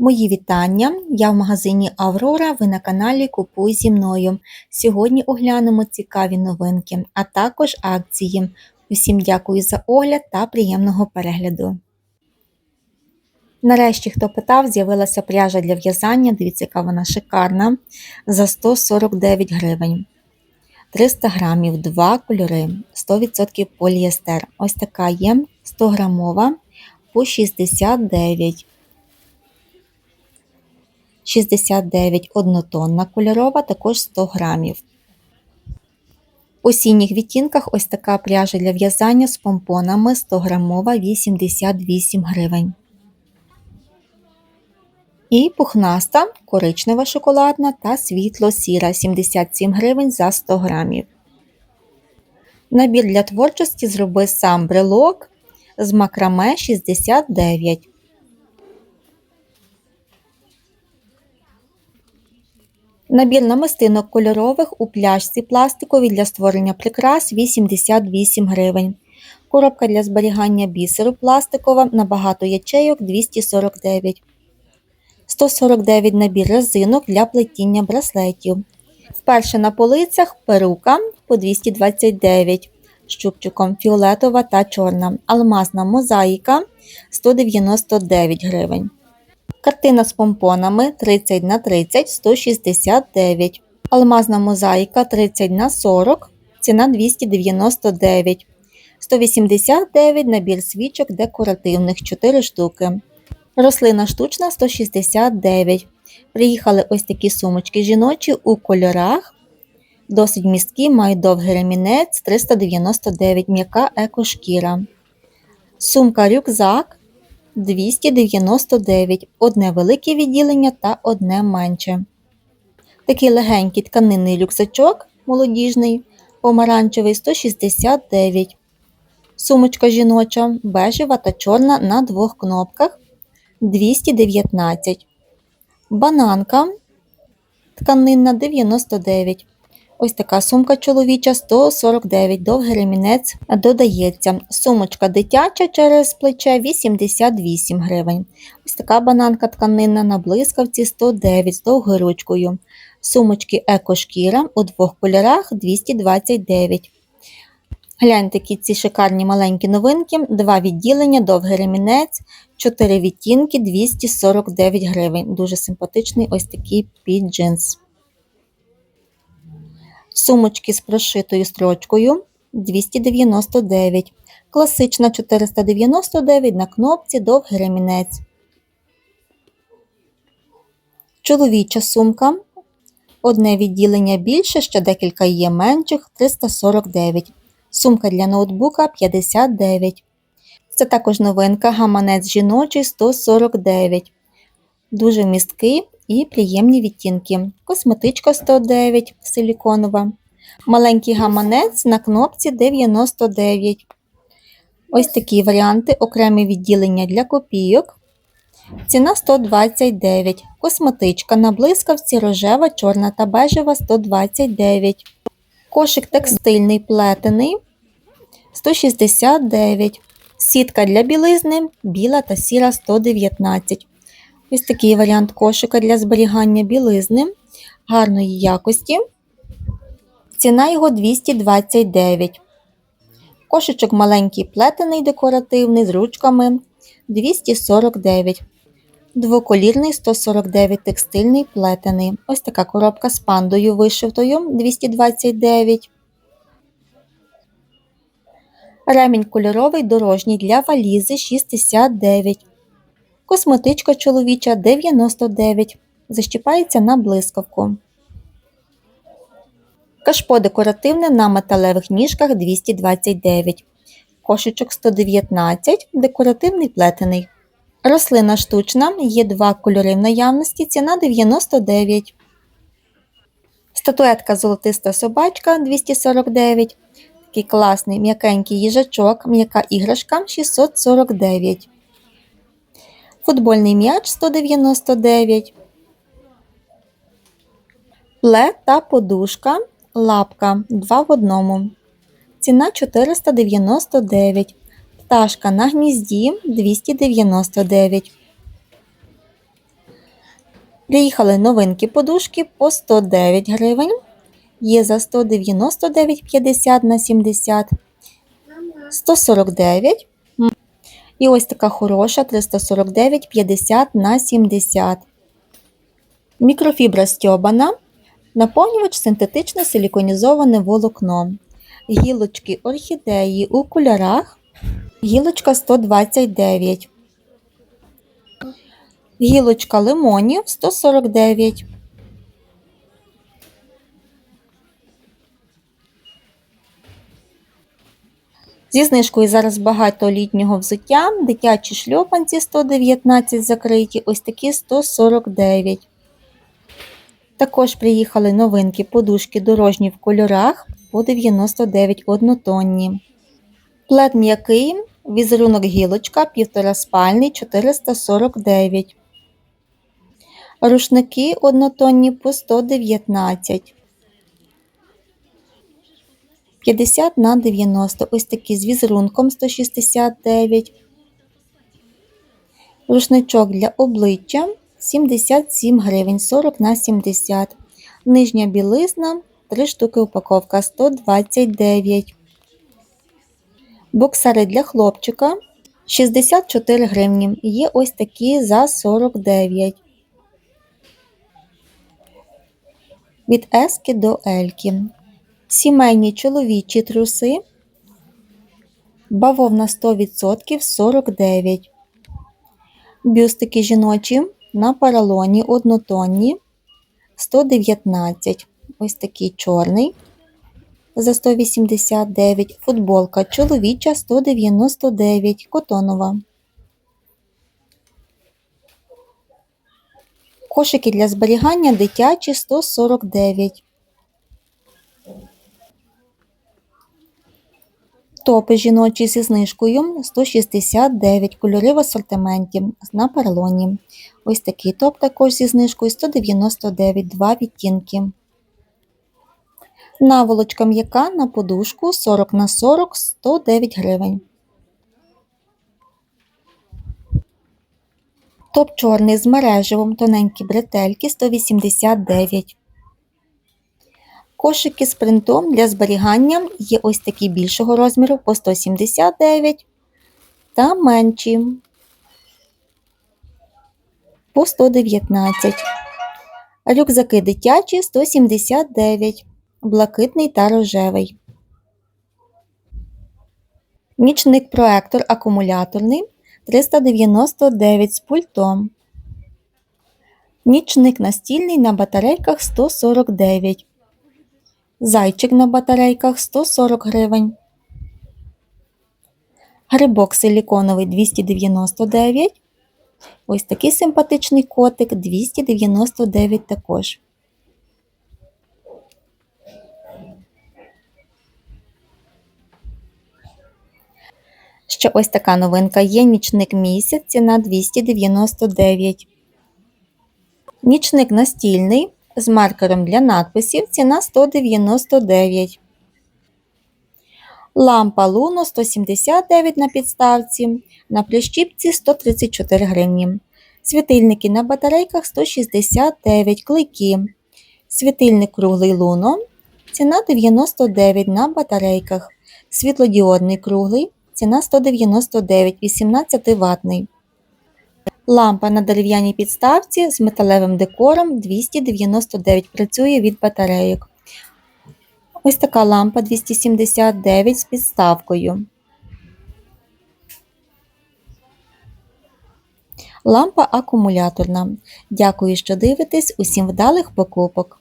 Мої вітання! Я в магазині Аврора. Ви на каналі Купуй зі мною. Сьогодні оглянемо цікаві новинки, а також акції. Усім дякую за огляд та приємного перегляду. Нарешті, хто питав, з'явилася пряжа для в'язання. Дивіться, яка вона шикарна. За 149 гривень. 300 грамів, 2 кольори, 100% поліестер. Ось така є 100 грамова по 69 69 однотонна кольорова, також 100 грамів. У синіх відтінках ось така пряжа для в'язання з помпонами 100 грамова 88 гривень. І пухнаста, коричнева шоколадна та світло сіра 77 гривень за 100 грамів. Набір для творчості зроби сам брелок з макраме 69 Набір намистинок кольорових у пляшці пластиковій для створення прикрас 88 гривень. Коробка для зберігання бісеру пластикова на багато ячейок 249 149 набір резинок для плетіння браслетів. Вперше на полицях перука по 229 з чубчиком фіолетова та чорна. Алмазна мозаїка 199 гривень. Картина з помпонами 30 на 30 169. Алмазна мозаїка 30 на 40, ціна 299. 189 набір свічок декоративних 4 штуки. Рослина штучна 169. Приїхали ось такі сумочки жіночі у кольорах. Досить місткі, мають довгий ремінець 399 м'яка екошкіра. Сумка рюкзак 299, одне велике відділення та одне менше. Такий легенький тканинний рюкзачок молодіжний, помаранчевий 169. Сумочка жіноча, бежева та чорна на двох кнопках 219. Бананка тканинна 99. Ось така сумка чоловіча 149, довгий ремінець додається. Сумочка дитяча через плече 88 гривень. Ось така бананка тканинна на блискавці 109 з довгою ручкою. Сумочки екошкіра у двох кольорах 229. Гляньте які ці шикарні маленькі новинки, два відділення, довгий ремінець, 4 відтінки 249 гривень. Дуже симпатичний ось такий під джинс. Сумочки з прошитою строчкою 299. Класична 499 на кнопці довгий ремінець. Чоловіча сумка. Одне відділення більше, ще декілька є менших 349. Сумка для ноутбука 59. Це також новинка гаманець жіночий 149. Дуже місткий і приємні відтінки. Косметичка 109 силіконова. Маленький гаманець на кнопці 99. Ось такі варіанти, окремі відділення для копійок. Ціна 129. Косметичка на блискавці рожева, чорна та бежева 129. Кошик текстильний плетений 169. Сітка для білизни біла та сіра 119. Ось такий варіант кошика для зберігання білизни гарної якості. Ціна його 229. Кошечок маленький плетений декоративний з ручками 249. Двоколірний 149 текстильний плетений. Ось така коробка з пандою вишивтою 229. Ремінь кольоровий дорожній для валізи 69. Косметичка чоловіча 99. Защіпається на блискавку. Кашпо декоративне на металевих ніжках 229. Кошечок 119, декоративний плетений. Рослина штучна, є два кольори в наявності, ціна 99. Статуетка золотиста собачка 249. Такий класний м'якенький їжачок, м'яка іграшка 649 футбольний м'яч 199, плед та подушка, лапка 2 в одному. Ціна 499. Пташка на гнізді 299. Приїхали новинки подушки по 109 гривень. Є за 199,50 на 70, 149. І ось така хороша 349,50 на 70. Мікрофібра стьобана. Наповнювач синтетичне силіконізоване волокно. Гілочки орхідеї у кольорах. Гілочка 129. Гілочка лимонів 149. Зі знижкою зараз багато літнього взуття. Дитячі шльопанці 119 закриті, ось такі 149. Також приїхали новинки подушки дорожні в кольорах по 99 однотонні. Плед м'який, візерунок гілочка, півтора спальний 449. Рушники однотонні по 119. 50 на 90. Ось такі з візерунком 169. Рушничок для обличчя 77 гривень 40 на 70. Нижня білизна 3 штуки упаковка 129. Боксери для хлопчика 64 гривні. Є ось такі за 49. Від Ески до Ельки. Сімейні чоловічі труси. Бавовна 100% 49. Бюстики жіночі на паралоні однотонні 119. Ось такий чорний за 189. Футболка чоловіча 199. Котонова. Кошики для зберігання дитячі 149. Топи жіночі зі знижкою 169 кольори в асортименті на перлоні. Ось такий топ також зі знижкою 199 два відтінки. Наволочка м'яка на подушку 40 на 40 109 гривень. Топ чорний з мережевим тоненькі бретельки 189. Кошики з принтом для зберігання є ось такі більшого розміру по 179 та менші по 119. Рюкзаки дитячі 179, блакитний та рожевий. Нічник проектор акумуляторний 399 з пультом. Нічник настільний на батарейках 149. Зайчик на батарейках 140 гривень. Грибок силіконовий 299. Ось такий симпатичний котик 299 також. Ще ось така новинка є нічник місяць, ціна 299. Нічник настільний з маркером для надписів ціна 199. Лампа Луно 179 на підставці, на прищіпці 134 гривні. Світильники на батарейках 169 клейки. Світильник круглий Луно. Ціна 99 на батарейках. Світлодіодний круглий. Ціна 199 18 ватний. Лампа на дерев'яній підставці з металевим декором 299 працює від батарейок. Ось така лампа 279 з підставкою. Лампа акумуляторна. Дякую, що дивитесь. Усім вдалих покупок!